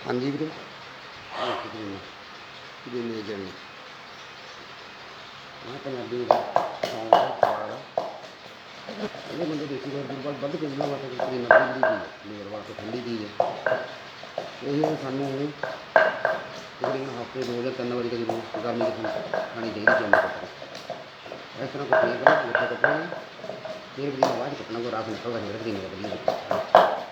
ਹਾਂਜੀ ਵੀਰੇ। ਆਹ ਕਿਤੇ ਕਿਤੇ ਨੇ ਜਣ। ਮੈਂ ਪੰਜਾਬੀ ਦਾ ਸੌਂਗ ਇਹ ਬੰਦੇ ਦੇਖੀ ਵਾਰ ਗੁਰਬਾਲ ਵੱਧ ਕੇ ਜਿੰਨਾ ਵਾਸਤੇ ਕੋਈ ਨੱਬੀ ਦੀ ਚੀਜ਼ ਮੇਰ ਵਾਸਤੇ ਠੰਡੀ ਚੀਜ਼ ਹੈ ਇਹ ਸਾਨੂੰ ਤਕਰੀਬਨ ਹਫ਼ਤੇ ਦੋ ਜਾਂ ਤਿੰਨ ਵਾਰੀ ਕਦੀ ਰੋਜ਼ ਗਰਮੀ ਦੇ ਵਿੱਚ ਖਾਣੀ ਚਾਹੀਦੀ ਚੰਨ ਕੱਪੜਾ ਇਸ ਤਰ੍ਹਾਂ ਕੁਝ ਨਹੀਂ ਕਰਨਾ, ਮਿੱਠੇ ਕੱਪੜੇ ਫਿਰ ਵੀ ਆਵਾਜ਼ ਕੱਟਣਾ ਕੋ ਰਾਤ ਨਿਕਲਦਾ ਨਹੀਂ ਰੱਖਦੀ ਨਹੀਂ ਵਧੀਆ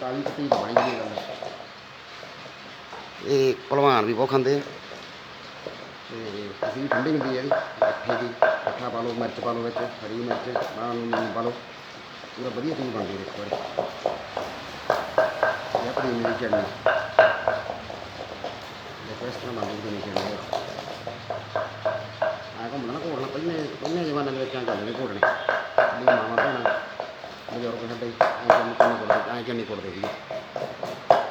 47 ਤੱਕ ਬਾਈ ਦੀ ਗੱਲ ਹੈ ਇਹ ਭਲਵਾਨ ਵੀ ਬਹੁਤ ਖਾਂਦੇ ਆ। ਤੇ ਅਸੀਂ ਵੀ ਠੰਡੀ ਹੁੰਦੀ ਹੈ ਵੀ ਅੱਠੇ ਦੀ ਅੱਠਾ ਪਾ ਲਓ ਮਿਰਚ ਪਾ ਲਓ ਵਿੱਚ ਹਰੀ ਮਿਰਚ ਬਾਹਰ ਨੂੰ ਨਿੰਬੂ ਪਾ ਲਓ। ਪੂਰਾ ਵਧੀਆ ਚੀਜ਼ ਬਣਦੀ ਹੈ ਇੱਕ ਵਾਰ ਇਹ ਆਪਣੀ ਮੇਰੀ ਚਟਨੀ ਦੇਖੋ ਇਸ ਤਰ੍ਹਾਂ ਬਣਦੀ ਹੈ ਚਟਨੀ ਆ ਕੋ ਮਨ ਕੋਲ ਨਾ ਪਹਿਲੇ ਪਹਿਲੇ ਜਮਾਨੇ ਦੇ ਵਿੱਚ ਆਂ ਚੱਲਦੇ ਘੋੜਨੇ। ਮੇਰੀ ਮਾਮਾ ਭੈਣਾ ਬਜ਼ੁਰਗ ਸਾਡੇ ਇਹ ਕੰਮ ਚੰਨੀ ਕੋਲਦੇ ਸੀਗੇ।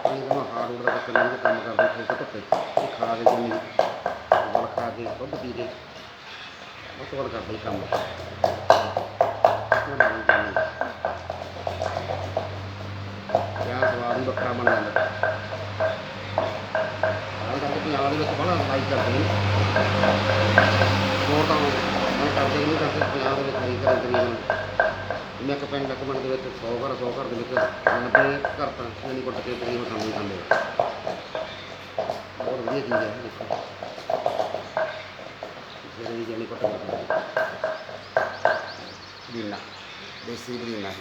ਇਹ ਕਮਾ ਹਾਰ ਉੜ ਦਾ ਚੱਕਰ ਨਹੀਂ ਕੰਮ ਕਰਦੇ ਖੇਤ ਧੁੱਪੇ। ਇਹ ਖਾ ਕੇ ਜੰਮੀ ਬਲ ਖਾ ਕੇ ਦੁੱਧ ਪੀ ਕੇ ਬਹੁਤ ਵੱਧ ਕਰਦੇ ਸੀ ਕੰਮ। ਉਹਨਾਂ ਦੀ ਜੰਮੀ ਕਿਆ ਸਵਾਦ ਹੀ ਵੱਖਰਾ ਬਣ ਜਾਂਦਾ। ਆਹ ਕਰਕੇ ਪੰਜਾਬ ਦੇ ਵਿੱਚ ਬੜਾ ਲਾਈਕ ਕਰਦੇ ਨੇ ਹੋਰ ਤਾਂ ਮੈਂ ਕਰਦੇ ਨਹੀਂ ਕਰਦੇ ਪੰਜਾਬ ਦੇ ਵਿੱਚ ਨਹੀਂ ਕਰਦੇ ਤਕਰੀਬਨ ਮੈਂ ਇੱਕ ਪਿੰਡ ਇੱਕ ਪਿੰਡ ਦੇ ਵਿੱਚ 100 ਘਰ 100 ਘਰ ਦੇ ਵਿੱਚ 90 ਘਰ ਤਾਂ ਨਹੀਂ ਕੁੱਟ ਕੇ ਤਕਰੀਬਨ ਕੰਮ ਹੀ ਕਰਦੇ ਆ। ਬਹੁਤ ਵਧੀਆ ਚੀਜ਼ ਹੈ ਦੇਖੋ ਜਿਹੜੇ ਵੀ ਜਾਨੀ ਕੁੱਟ ਕਰਦੇ ਬੀਨਾ ਦੇਸੀ ਬੀਨਾ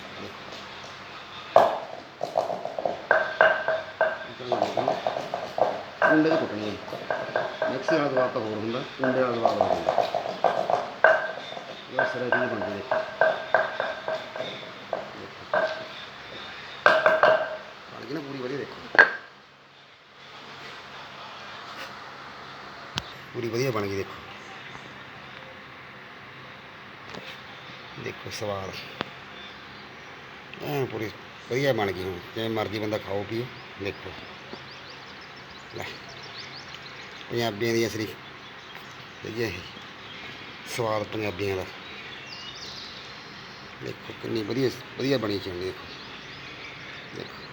ਕੁੰਡੇ ਦੀ ਕੁੱਟਣੀ ਹੈ ਮਿਕਸੀ ਵਾਲਾ ਦਵਾ ਤਾਂ ਹੋਰ ਹੁੰਦਾ ਕੁੰਡੇ ਵਾਲਾ ਦਵਾ ਹੋਰ ਹੁੰਦਾ ਇਹ ਸਿਰੇ ਦੀ ਬਣਦੀ ਹੈ ਬਣ ਗਈ ਨਾ ਪੂਰੀ ਵਧੀਆ ਦੇਖੋ ਪੂਰੀ ਵਧੀਆ ਬਣ ਗਈ, ਦੇਖੋ। ਦੇਖੋ ਸਵਾਦ। ਐਨ ਪੂਰੀ ਵਧੀਆ ਬਣ ਗਈ ਹੁਣ। ਜਿਵੇਂ ਮਰਜ਼ੀ ਬੰਦਾ ਖਾਓ, ਪੀਓ, ਦੇਖੋ। ਲੈ, ਪੰਜਾਬੀਆਂ ਦੀ ਅਸਲੀ ਵਧੀਆ ਇਹ ਸਵਾਦ ਪੰਜਾਬੀਆਂ ਦਾ। ਦੇਖੋ ਕਿੰਨੀ ਵਧੀਆ ਵਧੀਆ ਬਣੀ ਚੰਗੀ ਦੇਖੋ। ਦੇਖੋ।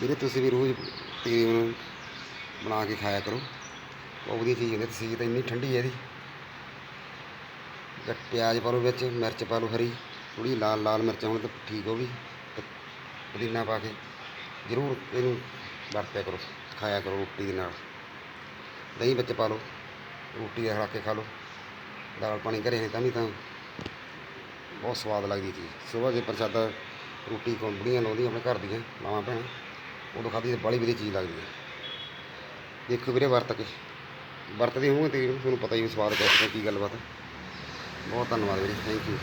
ਵੀਰੇ ਤੁਸੀਂ ਵੀ ਰੋਜ਼ ਤਕਰੀਬਨ ਬਣਾ ਕੇ ਖਾਇਆ ਕਰੋ। ਬਹੁਤ ਵਧੀਆ ਚੀਜ਼ ਹੁੰਦੀ ਤਸੀਰ ਤਾਂ ਇੰਨੀ ਠੰਡੀ ਹੈ ਇਹਦੀ। ਤੇ ਪਿਆਜ਼ ਪਾ ਲਓ ਵਿੱਚ, ਮਿਰਚ ਪਾ ਲਓ ਹਰੀ ਥੋੜੀ ਲਾਲ ਲਾਲ ਮਿਰਚਾਂ ਹੋਣ ਤਾਂ ਠੀਕ ਹੋ ਗਈ ਤੇ ਪੁਦੀਨਾ ਪਾ ਕੇ ਜ਼ਰੂਰ ਇਹਨੂੰ ਵਰਤਿਆ ਕਰੋ, ਖਾਇਆ ਕਰੋ ਰੋਟੀ ਦੇ ਨਾਲ। ਦਹੀਂ ਵਿੱਚ ਪਾ ਲਓ, ਰੋਟੀ ਦੇ ਰਲਾ ਕੇ ਖਾ ਲਓ, ਦਾਲ ਪਾਣੀ ਘਰੇ ਨੇ ਤਾਂ ਵੀ ਤਾਂ ਬਹੁਤ ਸਵਾਦ ਲੱਗਦੀ ਚੀਜ਼। ਸਵੇਰ ਦੇ ਪ੍ਰਸ਼ਾਦਾ ਰੋਟੀ ਕੋਲ ਲਾਉਂਦੀਆਂ ਆਪਣੇ ਘਰ ਦੀਆਂ, ਮਾਵਾਂ ਭੈਣਾਂ ਉਦੋਂ ਖਾਧੀ ਤਾਂ ਬੜੀ ਵਧੀਆ ਚੀਜ਼ ਲੱਗਦੀ ਹੈ। ਦੇਖੋ ਵੀਰੇ ਵਰਤ ਕੇ। ਵਰਤਦੇ ਹੋਵੋਗੇ ਤੇ ਤੁਹਾਨੂੰ ਪਤਾ ਹੀ ਹੈ ਸਵਾਦ ਕਿਹੋ ਜਿਹਾ ਕੀ ਗੱਲਬਾਤ ਬਹੁਤ ਧੰਨਵਾਦ ਵੀਰੇ ਥੈਂਕ ਯੂ